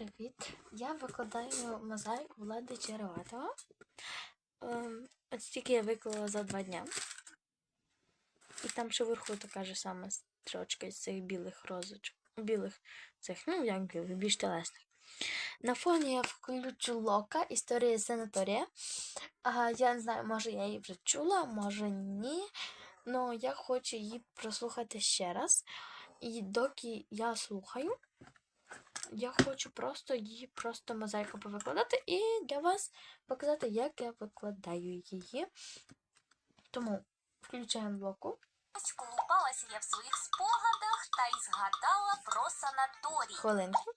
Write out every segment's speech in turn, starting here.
Привіт! Я викладаю мозаїку влади Череватого. Ем, От стільки я виклала за два дня. І там ще вверху така ж сама строчка з цих білих розочок. Білих цих, ну як білих, більш телесних. На фоні я включу Лока, історія санаторія. А, я не знаю, може я її вже чула, може ні. але я хочу її прослухати ще раз. І доки я слухаю, я хочу просто її просто мозаїку повикладати і для вас показати, як я викладаю її. Тому включаємо блоку. Ось колупалася я в своїх спогадах та й згадала про санаторій. Хвилинку.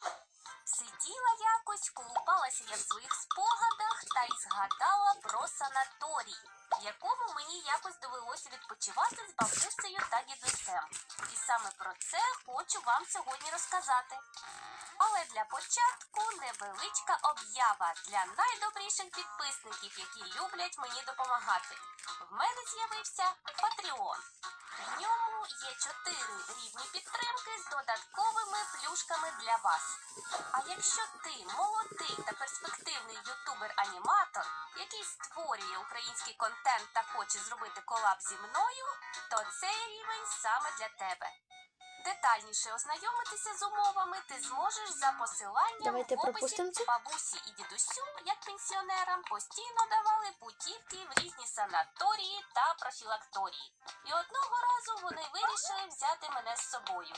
Сиділа якось, колупалася я в своїх спогадах та й згадала про санаторій, в якому мені якось довелося відпочивати з бабусею та дідусем. І саме про це хочу вам сьогодні розказати. Але для початку невеличка об'ява для найдобріших підписників, які люблять мені допомагати. В мене з'явився Patreon. В ньому є чотири рівні підтримки з додатковими плюшками для вас. А якщо ти молодий та перспективний ютубер-аніматор, який створює український контент та хоче зробити колаб зі мною, то цей рівень саме для тебе. Детальніше ознайомитися з умовами ти зможеш за посиланням Давайте в описі. це. Бабусі і дідусю, як пенсіонерам, постійно давали путівки в різні санаторії та профілакторії. І одного разу вони вирішили взяти мене з собою.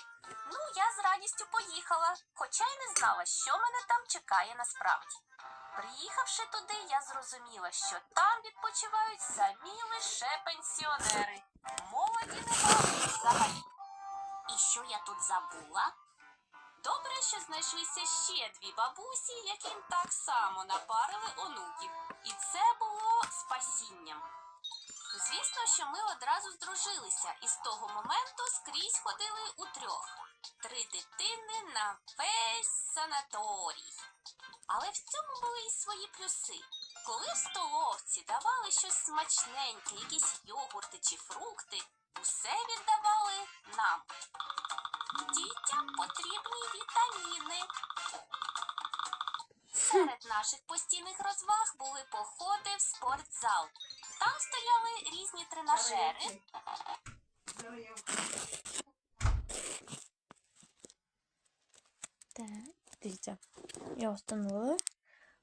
Ну, я з радістю поїхала, хоча й не знала, що мене там чекає насправді. Приїхавши туди, я зрозуміла, що там відпочивають самі лише пенсіонери. Молоді немає взагалі. І що я тут забула? Добре, що знайшлися ще дві бабусі, яким так само напарили онуків. І це було спасінням. Звісно, що ми одразу здружилися і з того моменту скрізь ходили у трьох. Три дитини на весь санаторій. Але в цьому були і свої плюси. Коли в столовці давали щось смачненьке, якісь йогурти чи фрукти, усе віддавали нам. Дітям потрібні вітаміни. Серед наших постійних розваг були походи в спортзал. Там стояли різні тренажери, Так, дивіться. Я встановила.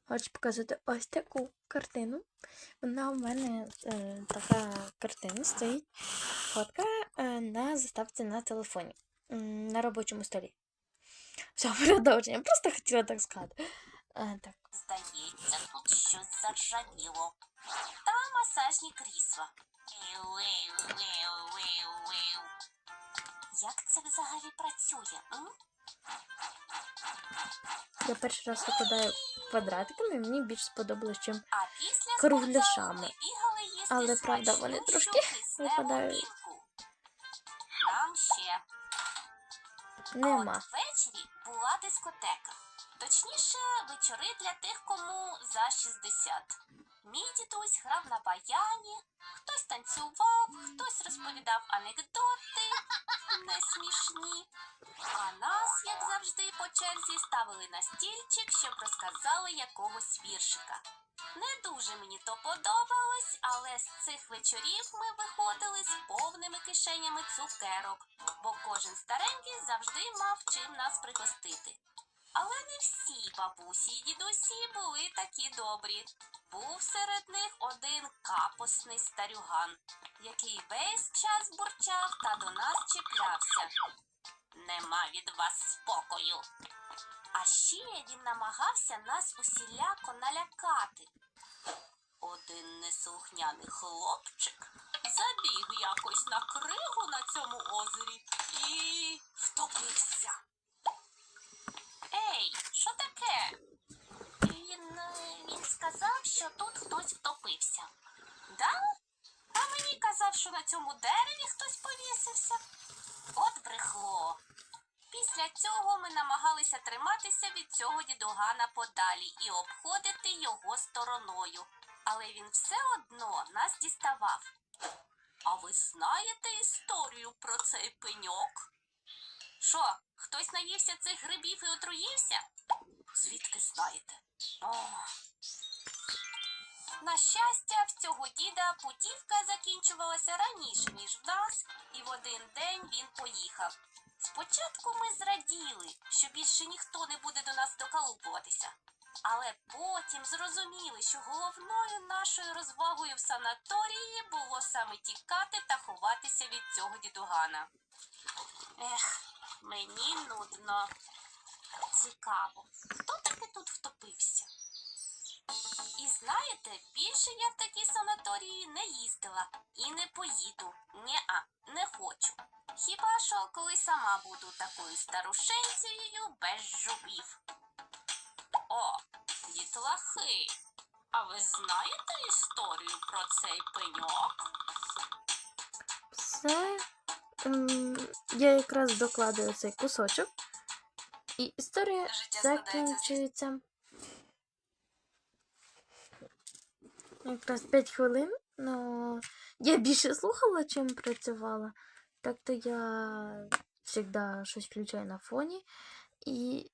Хочу показати ось таку картину. Вона у мене е, така картина стоїть. Фотка е, на заставці на телефоні. На робочому столі. Все, продовження. Просто хотіла так сказати. Е, так. Здається, тут щось заржавіло. Та масажні крісла. Як це взагалі працює? М? Я перший раз викладаю квадратиками, мені більш сподобалось, чим Кругляшами. Але, правда, вони трошки випадають. Нам ще. А нема. от ввечері була дискотека. Точніше, вечори для тих, кому за 60. Мій дідусь грав на баяні, хтось танцював, хтось розповідав анекдоти, не смішні. А нас, як завжди, по черзі ставили на стільчик, щоб розказали якогось віршика. Не дуже мені то подобалось, але з цих вечорів ми виходили з повними кишенями цукерок, бо кожен старенький завжди мав чим нас пригостити. Але не всі бабусі і дідусі були такі добрі. Був серед них один капосний старюган, який весь час бурчав та до нас чіплявся. Нема від вас спокою. А ще він намагався нас усіляко налякати. Один неслухняний хлопчик забіг якось на кригу на цьому озері і втопився. Що таке? Він, е, він сказав, що тут хтось втопився. Да? А мені казав, що на цьому дереві хтось повісився. От брехло. Після цього ми намагалися триматися від цього дідугана подалі і обходити його стороною. Але він все одно нас діставав. А ви знаєте історію про цей пеньок? Що, хтось наївся цих грибів і отруївся? Звідки знаєте. О. На щастя, в цього діда путівка закінчувалася раніше, ніж в нас, і в один день він поїхав. Спочатку ми зраділи, що більше ніхто не буде до нас доколупуватися. Але потім зрозуміли, що головною нашою розвагою в санаторії було саме тікати та ховатися від цього дідугана. Ех, мені нудно. Цікаво, хто таки тут втопився? І знаєте, більше я в такі санаторії не їздила і не поїду. Ні-а, не хочу. Хіба що коли сама буду такою старушенцією без жубів. О, дітлахи. А ви знаєте історію про цей пеньок? Все. Я якраз докладаю цей кусочок. І історія закінчується. Якраз 5 хвилин. Ну, я більше слухала, чим працювала. Так то я завжди щось включаю на фоні. І.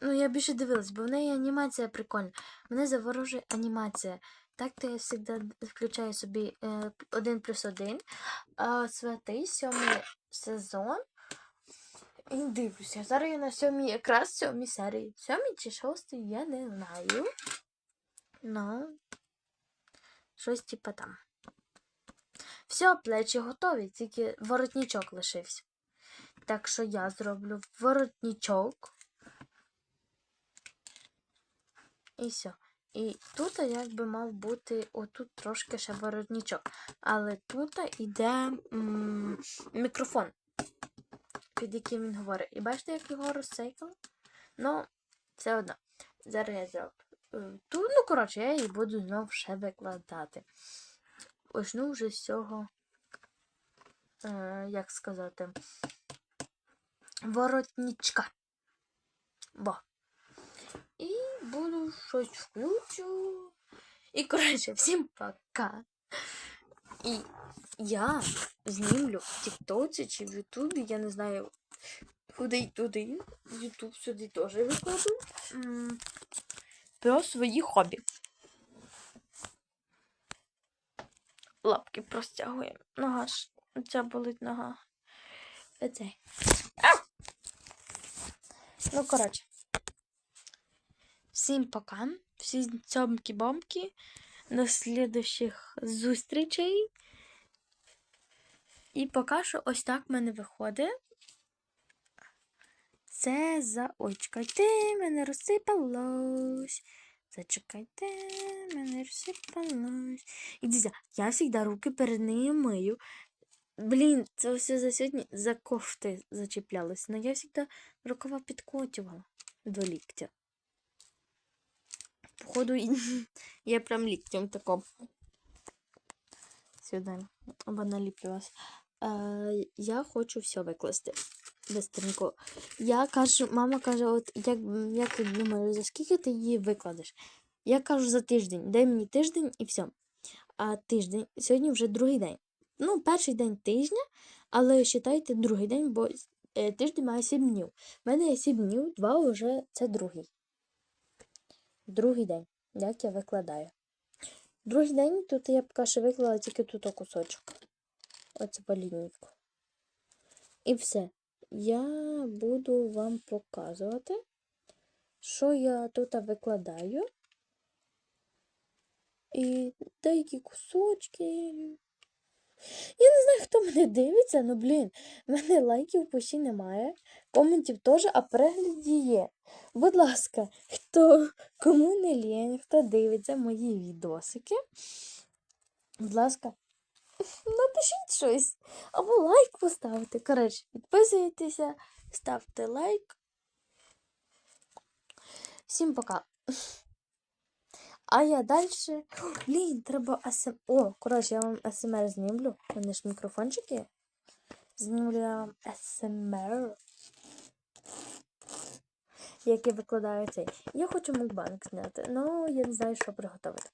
Ну, я більше дивилась, бо в неї анімація прикольна. Мене заворожує анімація. Так то я завжди включаю собі е, 1 плюс 1. Святий сьомий сезон. І дивлюся. Зараз я на сьомій, якраз сьомій серії. Сьомій чи шостій, я не знаю. Ну, щось типа там. Все, плечі готові, тільки воротничок лишився. Так що я зроблю воротничок. І все. І тут якби мав бути отут трошки ще воротничок. Але тут іде м, мікрофон, під яким він говорить. І бачите, як його розсейкали? Ну, все одно. Зараз я зроблю. е, Ту, ну, коротше, я її буду знову ще викладати. Почну вже з цього, е, як сказати, воротничка. Бо. І буду щось включу. І, коротше, всім пока. І я знімлю в Тіктоці чи в Ютубі, я не знаю, куди й туди. Ютуб сюди теж викладу. Про свої хобі. Лапки простягуємо. Нога ж. Ця болить нога. Оцей. Ну, коротше. Всім пока. Всім цьомки-бомки. До слідущих зустрічей. І поки що ось так в мене виходить. Це за. Ой, мене розсипалось. Зачекайте, мене розсипалось. І дивіться, я завжди руки перед нею мию. Блін, це все за сьогодні за кофти зачіплялось. але я завжди рукава підкотювала до ліктя. Походу, я прям ліктем таком. Сюди або наліплювалась. Е, я хочу все викласти. Быстренько. Я кажу, мама каже, от як, як ти думаєш, за скільки ти її викладеш? Я кажу за тиждень. Дай мені тиждень і все. А тиждень, сьогодні вже другий день. Ну, перший день тижня, але вважайте другий день, бо е, тиждень має 7 днів. У мене є 7 днів, два вже це другий. Другий день, як я викладаю. Другий день тут я поки що виклала тільки тут кусочок. Оце по лінійку. І все. Я буду вам показувати, що я тут викладаю. І деякі кусочки. Я не знаю, хто мене дивиться, ну блін, в мене лайків почти немає, коментів теж, а переглядів є. Будь ласка, хто кому не лінь, хто дивиться мої відосики, будь ласка, напишіть щось або лайк поставте. Коротше, підписуйтеся, ставте лайк. Всім пока. А я далі. Блін, треба АСМ. О, коротше, я вам АСМР знімлю. Мене ж мікрофончики. Знімлю я вам АСМР. Як я викладаю цей. Я хочу мукбанк зняти, але я не знаю, що приготувати.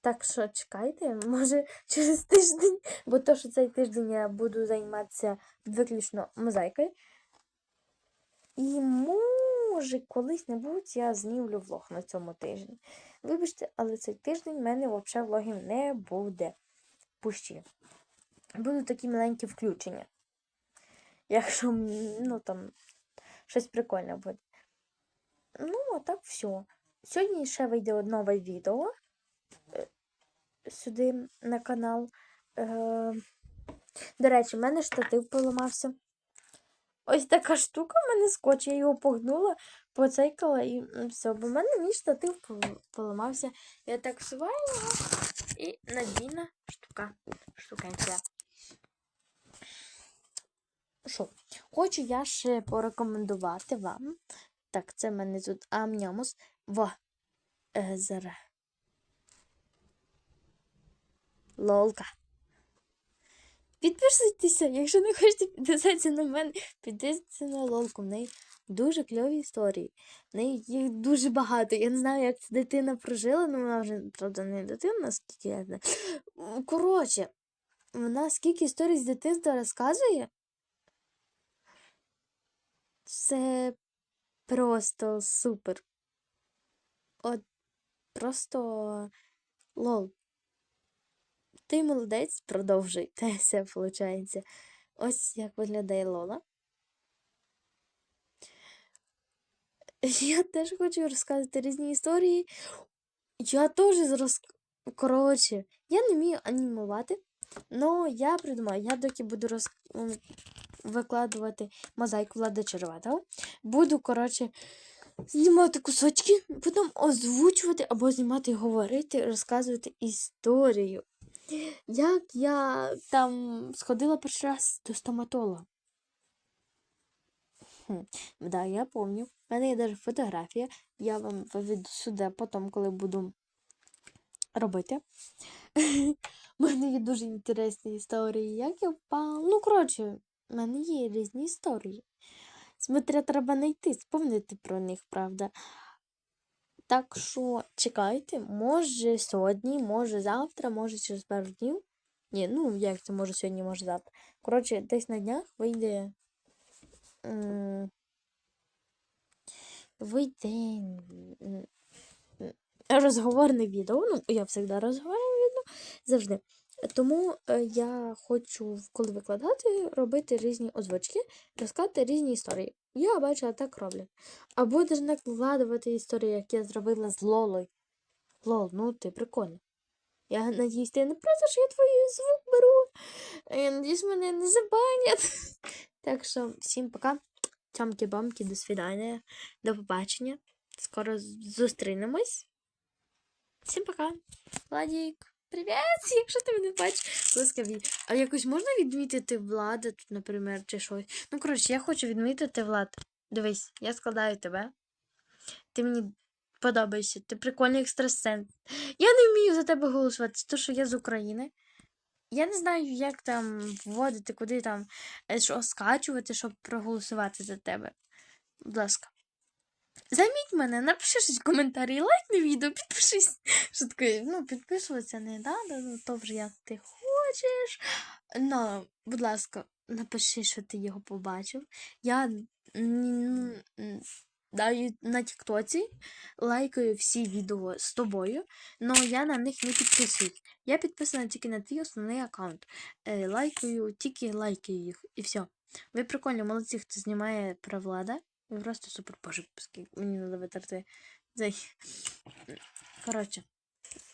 Так що чекайте, може через тиждень, бо то, що цей тиждень я буду займатися виключно мозаїкою. І може, колись-небудь я знімлю влог на цьому тижні. Вибачте, але цей тиждень в мене взагалі влогів не буде. Пущі. Будуть такі маленькі включення. Якщо ну, там, щось прикольне буде. Ну, а так все. Сьогодні ще вийде нове відео е, сюди на канал. Е, До речі, в мене штатив поламався. Ось така штука в мене скотч, я його погнула, поцейкала і все. Бо в мене мій штатив поламався. Я так всуваю його і надійна штука. Штукенція. Що? Хочу я ще порекомендувати вам. Так, це в мене тут амнямус. Во. Е. Лолка. Підписуйтеся, якщо не хочете підписатися на мене, підписуйтеся на лолку. В неї дуже кльові історії. В неї їх дуже багато. Я не знаю, як ця дитина прожила, але вона вже, правда, не дитина, наскільки я знаю. Коротше, вона скільки історій з дитинства розказує. Це просто супер. От просто лол. Ти молодець, продовжуй. Те все виходить. Ось як виглядає Лола. Я теж хочу розказати різні історії. Я теж роз... Коротше, я не вмію анімувати, але я придумаю, я доки буду роз... викладувати мозаїку Влада Черватого, буду, коротше, знімати кусочки, потім озвучувати або знімати говорити, розказувати історію. Як я там сходила перший раз до стоматолога. Хм, да, я помню. У мене є навіть фотографія. Я вам виведу сюди потім, коли буду робити. У мене є дуже інтересні історії. Як я впала. Ну, коротше, в мене є різні історії. Смотря треба знайти, сповнити про них, правда. Так що чекайте, може сьогодні, може завтра, може через пару днів. Ні, ну як це може сьогодні, може завтра. Коротше, десь на днях вийде. Вийде розговорне відео. Ну, я завжди розговорюю відео завжди. Тому е, я хочу, коли викладати, робити різні озвучки, розказати різні історії. Я бачила, так роблять. Або навіть накладувати історії, як я зробила з Лолою. Лол, ну ти прикольно. Я надіюсь, ти не проти, що я твій звук беру. Я надіюсь, мене не забанять. Так що, всім пока. Цьомки-бомки, до свидання. До побачення. Скоро зустрінемось. Всім пока. Владік. Привіт, якщо ти мене бачиш. Ласкаві. А якось можна відмітити влада наприклад, чи щось? Ну, коротше, я хочу відмітити влад. Дивись, я складаю тебе. Ти мені подобаєшся, ти прикольний екстрасенс. Я не вмію за тебе голосувати, це то, що я з України. Я не знаю, як там вводити, куди там е, що скачувати, щоб проголосувати за тебе. Будь ласка. Займіть мене, напиши щось в коментарі, лайкни відео, підпишись. Що таке, ну, підписуватися не треба, ну то вже як ти хочеш. Ну, будь ласка, напиши, що ти його побачив. Я даю на Тіктоці, лайкаю всі відео з тобою, але я на них не підписуюсь. Я підписана тільки на твій основний аккаунт. Е, лайкаю, тільки лайкаю їх, і все. Ви прикольні, молодці, хто знімає про влада. Ви просто супер скільки мені треба витерти цей. Коротше,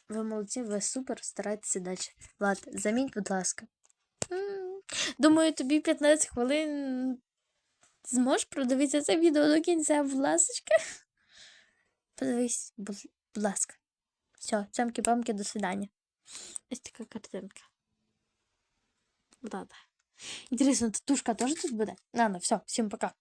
ви молодці, ви супер, старайтеся далі. Влад, замінь, будь ласка. Думаю, тобі 15 хвилин зможеш продивитися це відео до кінця, будь ласочка. Подивись, будь, ласка. Все, цямки-памки, до свидання. Ось така картинка. Да-да. Інтересно, татушка теж тут буде? Ладно, все, всім пока.